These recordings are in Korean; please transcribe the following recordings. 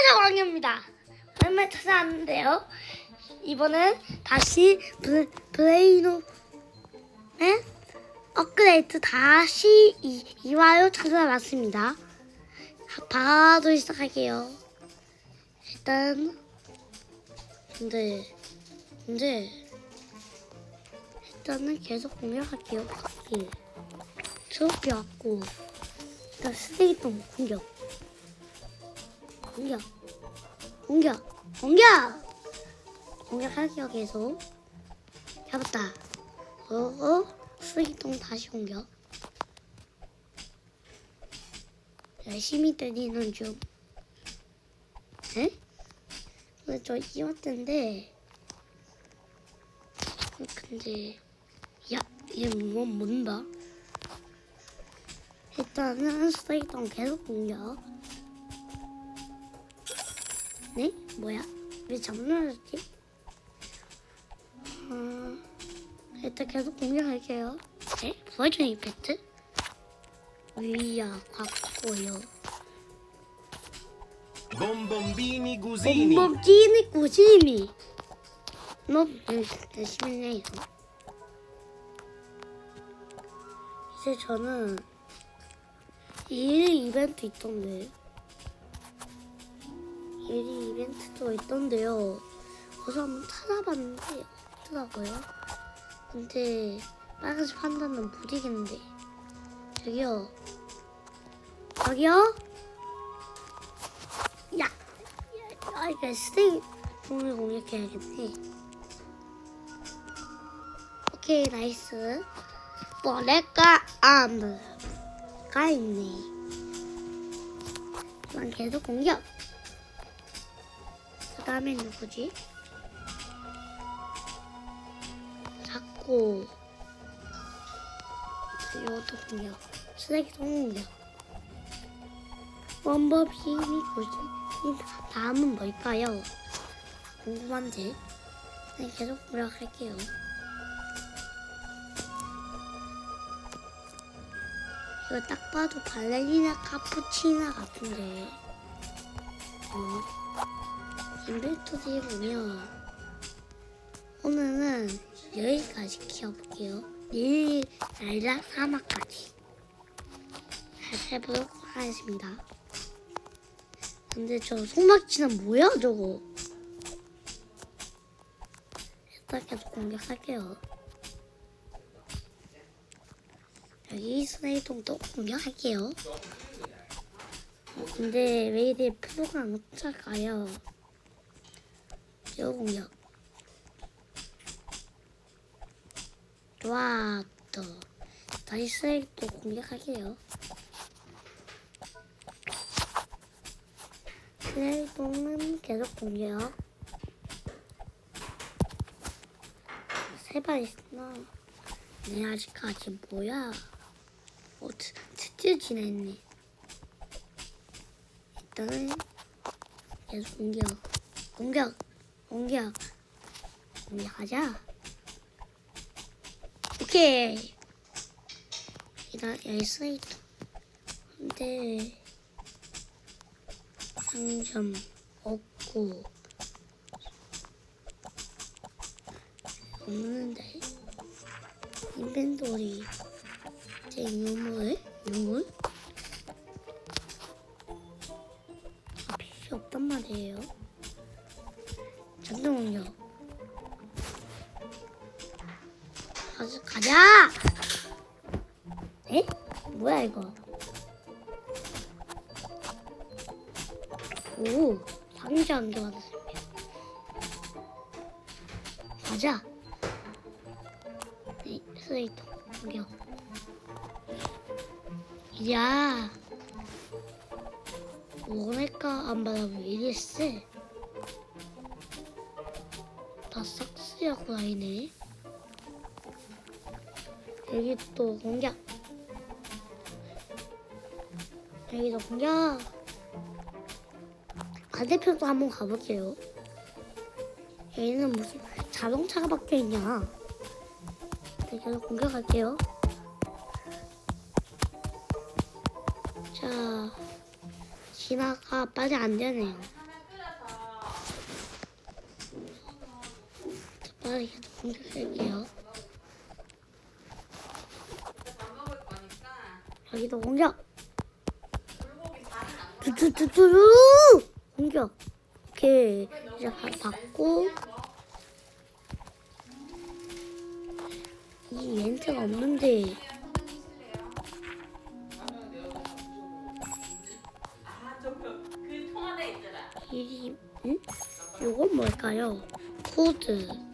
안녕하세요 왕입니다. 오랜만에 찾아왔는데요. 이번엔 다시 브, 브레이노 의 업그레이드 다시 이, 이와요 찾아왔습니다. 바로 시작할게요. 일단 근데 근데 일단은 계속 공격할게요. 예. 트로피 왔고 일단 쓰레기통 공격 공격. 공격. 공격. 공격할게요 계속. 잡았다. 어어? 쓰레기통 다시 공격. 열심히 때리는 중. 에? 근데 저 이왔던데. 근데 야 얘뭐 뭔다 일단은 쓰레기통 계속 공격 네? 뭐야? 왜 잠들었지? 어, 일단 계속 공격할게요. 네? 부활전 이펙트? 위야, 갖고요. Bombombini Gusini. 열심히 해요. 이제 저는 일 이벤트 있던데. 일 이벤트도 있던데요. 그래서 한번 찾아봤는데 없더라고요. 근데 빨간색 판다는 못 이겠는데. 저기요. 저기요? 야! 아, 이거 스테이 공을 공략해야겠네. 오케이, 나이스. 뭐랄까, 암가 있네. 이건 계속 공격. 그 다음에 누구지? 이것도 공격 쓰레기통 공격 원버비미 고지 다음은 뭘까요? 궁금한데 네, 계속 공격할게요 이거 딱 봐도 발레리나 카푸치나 같은데 어. 인벤토리 보면 오늘은 여기까지 키워볼게요. 내일 날라 사막까지 해보도록 하겠습니다. 근데 저 소막치는 뭐야 저거? 일단 계속 공격할게요. 여기 스네이동도 공격할게요. 어, 근데 왜 이리 프로가 안 쫓아가요? 요 공격. 좋아, 또. 다시 쓰레기또 공격할게요. 쓰레기통은 계속 공격. 세발 있으나, 내 아직까지 뭐야? 어, 드, 드디어 지냈네. 일단은 계속 공격. 공격! 공격. 공격하자. 오케이. 이다 열쇠이다. 근데 상점 없고 없는데 인벤토리 제 유물 유물 아, 필요 없단 말이에요. 공격. 가자, 가자! 에? 뭐야, 이거? 오, 상자 안개 받았습니다. 가자! 네, 스레이터, 공격. 야! 뭐랄까, 안 받아보면 세. 다 싹스야고 다니네. 여기 또 공격. 여기도 공격. 반대편도 한번 가볼게요. 여기는 무슨 자동차가 박혀 있냐? 네, 계속 공격할게요. 자, 진화가 빨리 안 되네요. 여기도 공격. 뚜뚜뚜뚜루 공격. 오케이 이제 바, 받고 이 멘트가 없는데 그 통화대 있더라. 이 응? 이건 뭘까요? 코드.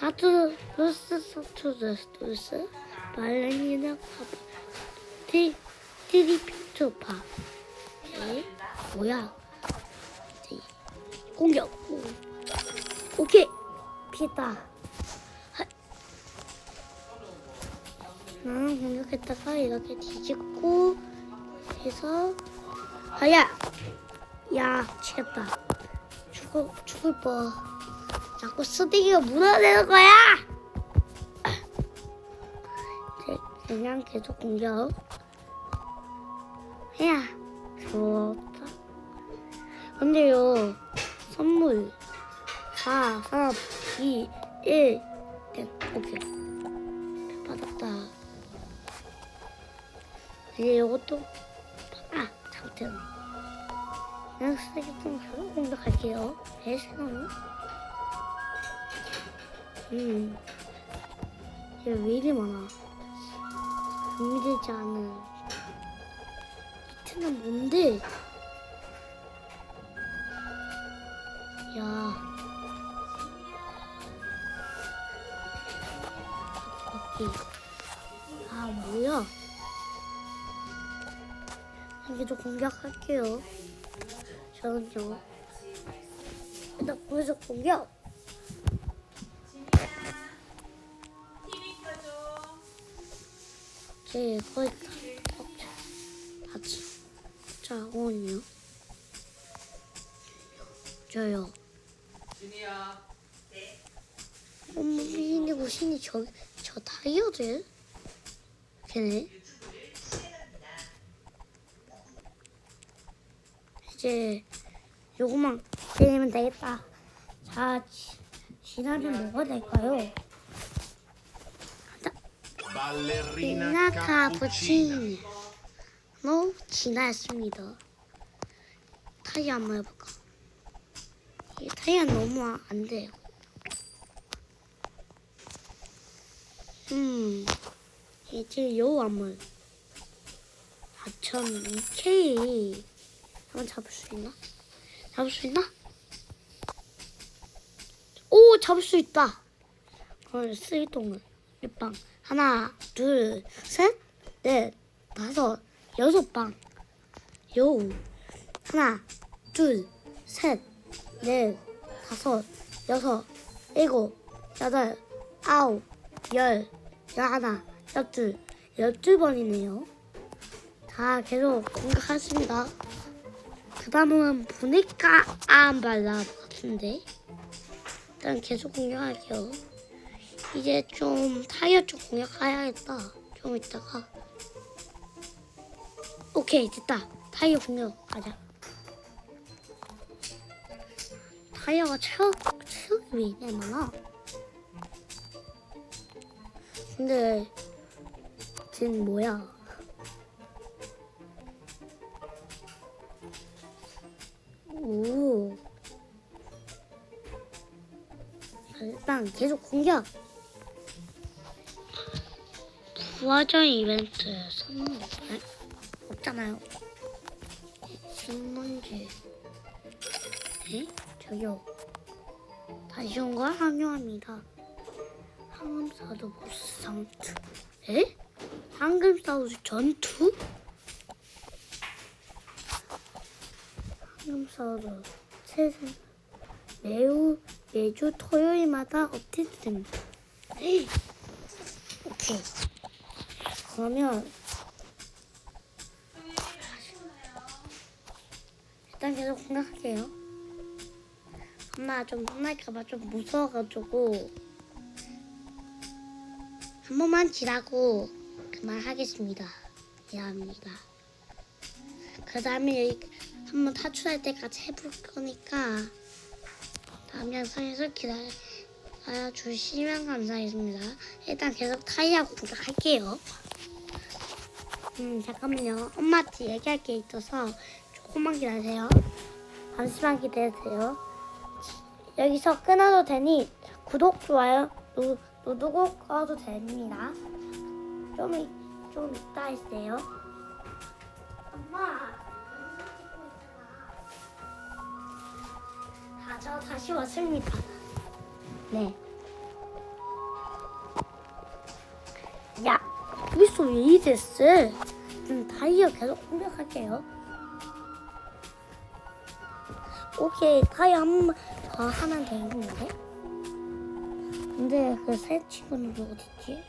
사투르스 사투르스 발렌이나 파파 티 트리피토파. 에? 뭐야? 네. 공격. 오. 오케이 피했다. 하. 나는 공격했다가 이렇게 뒤집고 해서 아야 야 치겠다 죽어 죽을 뻔 자꾸 쓰레기가 묻어내는 거야 그냥 계속 공격 야 좋다 근데요 선물 4 3 2 1 땡. 오케이 받았다 이제 이것도 아, 잘못했네. 그냥 쓰레기통 계속 공격할게요. 배신하는? 음. 얘왜 이리 많아? 준비되지 않은. 이트는 뭔데? 야. 바퀴. 아, 뭐야? 여기도 공격할게요. 저는요. 일단 거기서 공격. 제 거의 다 같이. 자, 오은요. 저요. 준이야 어머, 미인이고 신이 저, 저 다이어트? 걔네. 이제 요거만 때리면 되겠다. 자, 지, 진화는 뭐가 될까요? Cappuccina. 카푸치노 너 진화했습니다. 타이어 한번 해볼까? 이 타이어 너무 아- 안 돼요. 음, 이제 요 한번 4,000K 한번 잡을 수 있나? 잡을 수 있나? 오, 잡을 수 있다. 그럼 쓰리통을 몇방 하나, 둘, 셋, 넷, 다섯, 여섯 방. 요. 하나, 둘, 셋, 넷, 다섯, 여섯, 일곱, 여덟, 아홉, 열, 열하나, 열둘, 열두 번이네요. 자, 계속 공격하겠습니다. 그 다음은 보니까 안 발라 같은데. 일단 계속 공격할게요. 이제 좀 타이어 쪽 공격해야겠다. 좀 이따가. 오케이 됐다. 타이어 공격 가자. 타이어가 체력 체력이 왜 이래 많아? 근데 쟤는 뭐야? 오. 일단 계속 공격. 부화전 이벤트 선물 에? 없잖아요. 신문지. 에? 저기요. 다시 온걸 환영합니다. 황금사도 보스 상투. 에? 황금사도 전투? 황금사도 세상 매우 매주 토요일마다 업데이트됩니다. 에이. 오케이. 그러면 일단 계속 공격할게요. 엄마 좀 혼날까봐 좀 무서워가지고 한 번만 지라고 그만하겠습니다. 미안합니다. 그 다음에 한번 탈출할 때까지 해볼 거니까 다음 영상에서 기다려 주시면 감사하겠습니다. 일단 계속 타이어 공격할게요. 음 잠깐만요. 엄마한테 얘기할 게 있어서 조금만 기다리세요. 잠시만 기다리세요. 여기서 끊어도 되니 구독, 좋아요 누, 누르고 꺼도 됩니다. 좀, 이- 좀 이따 했어요. 엄마, 아, 저 다시 왔습니다. 네. 야, 여기서 왜 이랬어? 좀 다이어 계속 공격할게요. 오케이, 타이어 한번더 하면 되겠는데? 근데 그 새 친구는 어딨지?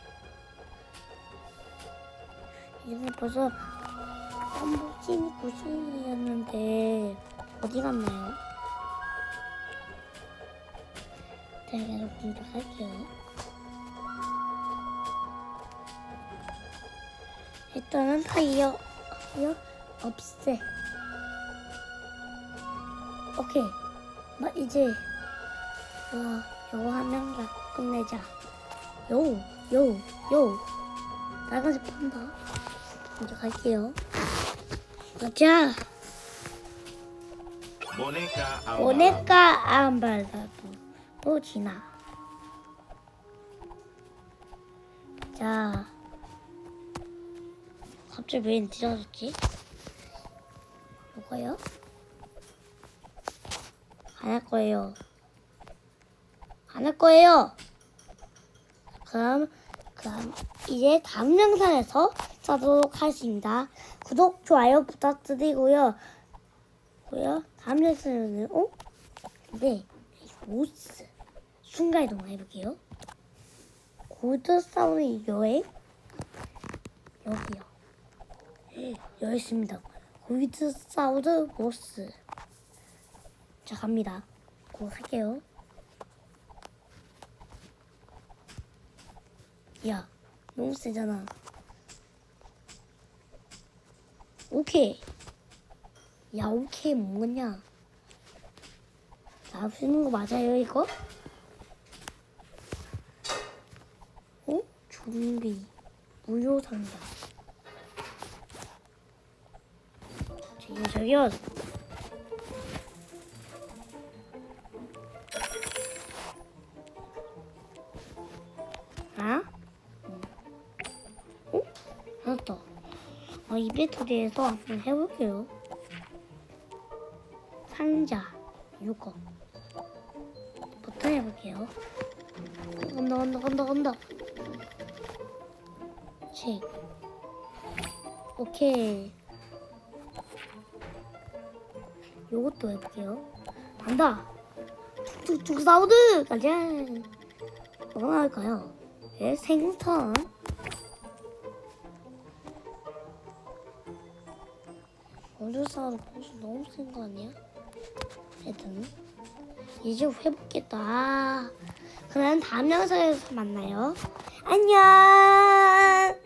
이제 벌써 lamborghini 90이었는데 어디 갔나요? 제가 계속 공격할게요. 일단은 타이어 타이어 없애. 오케이. 막 이제 요 요거 한 명만 끝내자. 요, 요, 요. 빨간색 판다. 이제 갈게요. 가자. 보네까 안 발라도 또 지나. 자. 갑자기 왜 늦어졌지? 뭐가요? 안 할 거예요. 안 할 거예요. 그럼 그럼 이제 다음 영상에서 찾도록 하겠습니다. 구독, 좋아요 부탁드리고요. 고요. 다음 영상에는 어? 네, 모스 순간 이동 해볼게요. 고드 사우드 여행 여기요. 여기 있습니다. 고드 사우드 모스. 자 갑니다. 고 할게요. 야, 너무 세잖아. 오케이. 야, 오케이 뭐냐? 나 쓰는 거 맞아요, 이거? 어? 좀비. 무료 상자. 저기요. 아? 어? 알았다. 아, 이 배터리에서 한번 해볼게요. 상자, 이거. 버튼 해볼게요. 간다, 간다, 간다, 간다. 책. 오케이. 요것도 해볼게요. 간다. 툭툭 사우드! 가자. 뭐가 나올까요? 예, 생선. 어느 사람 벌써 너무 센 거 아니야? 애들은 이제. 아, 그럼 다음 영상에서 만나요. 안녕.